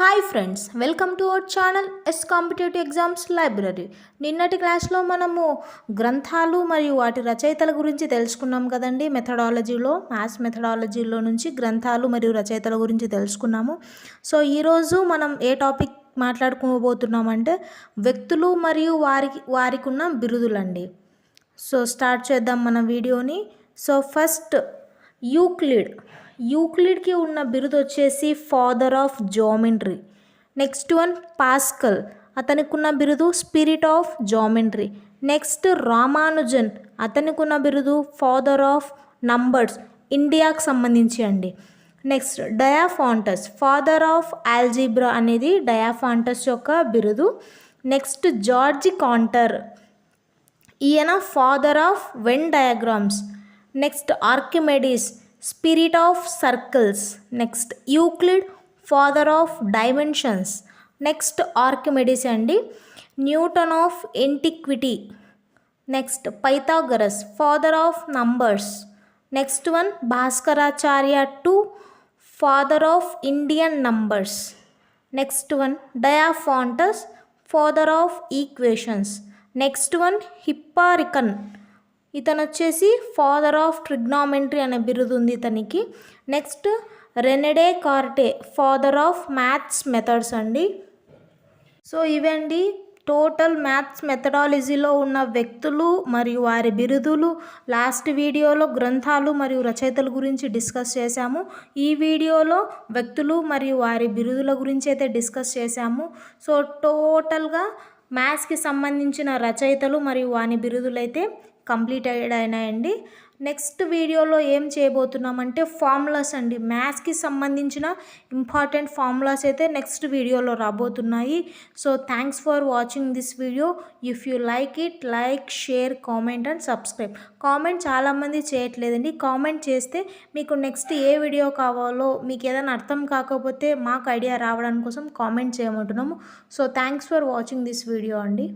Hi friends welcome to our channel S competitive exams library నిన్నటి క్లాస్లో మనము గ్రంథాలు మరియు వాటి రచయితల గురించి తెలుసుకున్నాం కదండి. మెథడాలజీలో మ్యాథ్స్ మెథడాలజీలో నుంచి గ్రంథాలు మరియు రచయితల గురించి తెలుసుకున్నాము. సో ఈరోజు మనం ఏ టాపిక్ మాట్లాడుకోబోతున్నామంటే వ్యక్తులు మరియు వారికి వారికి ఉన్న బిరుదులండి. సో స్టార్ట్ చేద్దాం మన వీడియోని. సో ఫస్ట్ యూక్లిడ్ యూక్లిడ్కి ఉన్న బిరుదు వచ్చేసి father of geometry. Next one Pascal. అతనికి ఉన్న బిరుదు spirit of geometry. Next Ramanujan. అతనికి ఉన్న బిరుదు ఫాదర్ ఆఫ్ నంబర్స్. ఇండియాకు సంబంధించి అండి. Next Diophantus. Father of algebra అనేది డయాఫాంటస్ యొక్క బిరుదు. Next George Cantor. ఈయన father of Venn diagrams. Next Archimedes. Spirit of circles next Euclid father of dimensions next Archimedes అండి. Newton of antiquity next Pythagoras father of numbers next one Bhaskaracharya two father of Indian numbers next one Diophantus father of equations next one Hipparchus ఇతను వచ్చేసి father of trigonometry అనే బిరుదు ఉంది ఇతనికి. Next Rene Descartes father of maths methods అండి. So ఇవండి total maths మెథడాలజీలో ఉన్న వ్యక్తులు మరియు వారి బిరుదులు లాస్ట్ వీడియోలో గ్రంథాలు మరియు రచయితల గురించి డిస్కస్ చేశాము. ఈ వీడియోలో వ్యక్తులు మరియు వారి బిరుదుల గురించి అయితే డిస్కస్ చేశాము. సో టోటల్గా మ్యాథ్స్కి సంబంధించిన రచయితలు మరియు వాని బిరుదులైతే కంప్లీట్ అయినాయండి. నెక్స్ట్ వీడియోలో ఏం చేయబోతున్నామంటే ఫార్ములాస్ అండి. మ్యాథ్స్కి సంబంధించిన ఇంపార్టెంట్ ఫార్ములాస్ అయితే నెక్స్ట్ వీడియోలో రాబోతున్నాయి. So thanks for watching this video. If you like it like share comment and subscribe. Comment చాలామంది చేయట్లేదండి. కామెంట్ చేస్తే మీకు నెక్స్ట్ ఏ వీడియో కావాలో మీకు ఏదైనా అర్థం కాకపోతే మాకు ఐడియా రావడానికి కోసం comment చేయమంటున్నాము. So thanks for watching this video అండి.